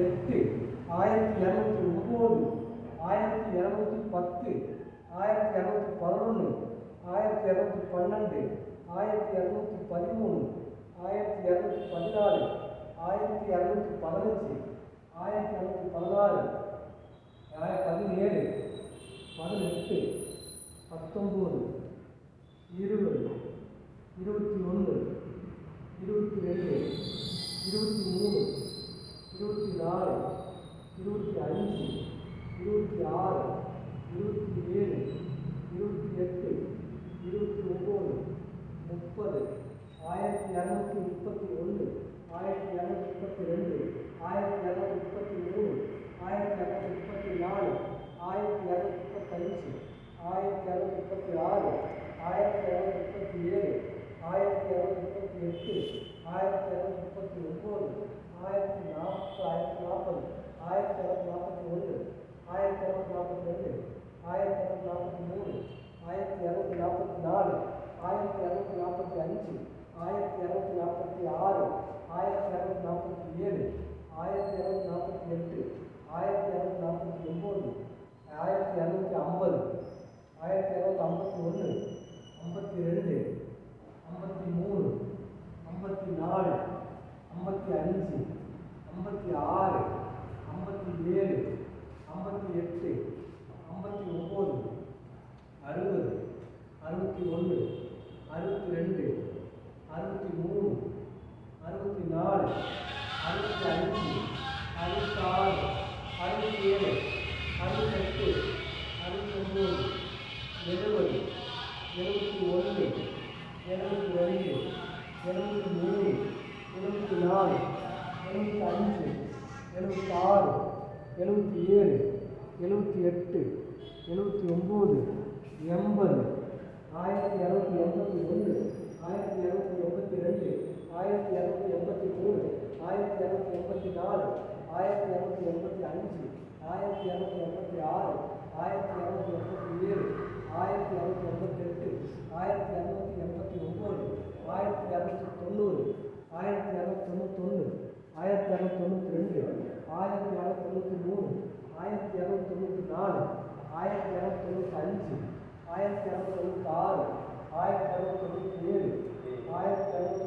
எட்டு ஆயிரத்தி இரநூத்தி ஒம்பது ஆயிரத்தி இரநூத்தி பத்து ஆயிரத்தி இரநூத்தி பதினொன்று ஆயிரத்தி இரநூத்தி பன்னெண்டு ஆயிரத்தி இரநூத்தி பதிமூணு ஆயிரத்தி இரநூத்தி பதினாலு ஆயிரத்தி இரநூத்தி பதினஞ்சு ஆயிரத்தி இரநூத்தி பதினாறு பதினேழு பதினெட்டு பத்தொம்போது இருபது இருபத்தி ஒன்று இருபத்தி ரெண்டு இருபத்தி மூணு இருபத்தி நாலு இருபத்தி அஞ்சு இருபத்தி ஆறு இருபத்தி ஏழு இருபத்தி எட்டு இருபத்தி ஒம்பது முப்பது ஆயிரத்தி இரநூத்தி முப்பத்தி ஒன்று ஆயிரத்தி இரநூத்தி முப்பத்தி ரெண்டு ஆயிரத்தி இரநூத்தி முப்பத்தி மூணு ஆயிரத்தி இரநூத்தி முப்பத்தி நாலு ஆயிரத்தி இரநூத்தி முப்பத்தஞ்சு ஆயிரத்தி இரநூத்தி முப்பத்தி ஆறு ஆயிரத்தி இரநூத்தி முப்பத்தி ஏழு ஆயிரத்தி இரநூத்தி முப்பத்தி எட்டு ஆயிரத்தி இரநூத்தி முப்பத்தி ஒம்பது ஆயிரத்தி நாற்பது ஆயிரத்தி நாற்பது ஆயிரத்தி இரநூத்தி நாற்பத்தி ஒன்று ஆயிரத்தி இரநூத்தி நாற்பத்தி ரெண்டு ஆயிரத்தி இரநூத்தி நாற்பத்தி மூணு ஆயிரத்தி இரநூத்தி நாற்பத்தி நாலு ஆயிரத்தி இரநூத்தி நாற்பத்தி அஞ்சு ஆயிரத்தி இரநூத்தி நாற்பத்தி ஆறு ஆயிரத்தி இரநூத்தி நாற்பத்தி ஏழு ஆயிரத்தி இரநூத்தி நாற்பத்தி எட்டு ஆயிரத்தி இரநூத்தி நாற்பத்தி ஒம்பது ஆயிரத்தி இரநூத்தி ஐம்பது ஆயிரத்தி இரநூத்தி ஐம்பத்தி ஒன்று ஐம்பத்தி ரெண்டு ஐம்பத்தி மூணு ஐம்பத்தி நாலு ஐம்பத்தி அஞ்சு ஐம்பத்தி ஆறு ஐம்பத்தி ஏழு ஐம்பத்தி எட்டு ஐம்பத்தி ஒம்பது அறுபது அறுபத்தி ஒன்று அறுபத்தி ரெண்டு அறுபத்தி மூணு அறுபத்தி நாலு அறுபத்தி அஞ்சு அறுபத்தி ஆறு அறுபத்தி ஏழு அறுபத்தெட்டு அறுபத்தொம்போது எழுபது எழுபத்தி ஒன்று எழுபத்தி ரெண்டு எழுபத்தி மூணு எழுபத்தி நாலு எழுபத்தி அஞ்சு எழுபத்தி ஆறு எழுபத்தி ஏழு எழுபத்தி எட்டு எழுபத்தி ஒம்பது எண்பது ஆயிரத்தி இரநூத்தி எண்பத்தி ஒன்று ஆயிரத்தி இரநூத்தி எண்பத்தி ரெண்டு ஆயிரத்தி இரநூத்தி எண்பத்தி மூணு ஆயிரத்தி இரநூத்தி எண்பத்தி நாலு ஆயிரத்தி இரநூத்தி எண்பத்தி அஞ்சு ஆயிரத்தி இரநூத்தி எண்பத்தி ஆறு ஆயிரத்தி இரநூத்தி எண்பத்தி ஏழு ஆயிரத்தி இரநூத்தி எண்பத்தி எட்டு ஆயிரத்தி இரநூத்தி எண்பத்தி ஒம்பது ஆயிரத்தி இரநூத்தி தொண்ணூறு ஆயிரத்தி இரநூத்தி தொண்ணூத்தொன்று ஆயிரத்தி இரநூத்தி தொண்ணூற்றி ரெண்டு ஆயிரத்தி இரநூத்தி தொண்ணூற்றி மூணு ஆயிரத்தி இரநூத்தி தொண்ணூற்றி நாலு ஆயிரத்தி இரநூத்தி தொண்ணூற்றி அஞ்சு ஆயிரத்தி இரநூத்தி தொண்ணூற்றி ஆறு ஆயிரத்தி இரநூத்தி தொண்ணூற்றி ஏழு ஆயிரத்தி இரநூத்தி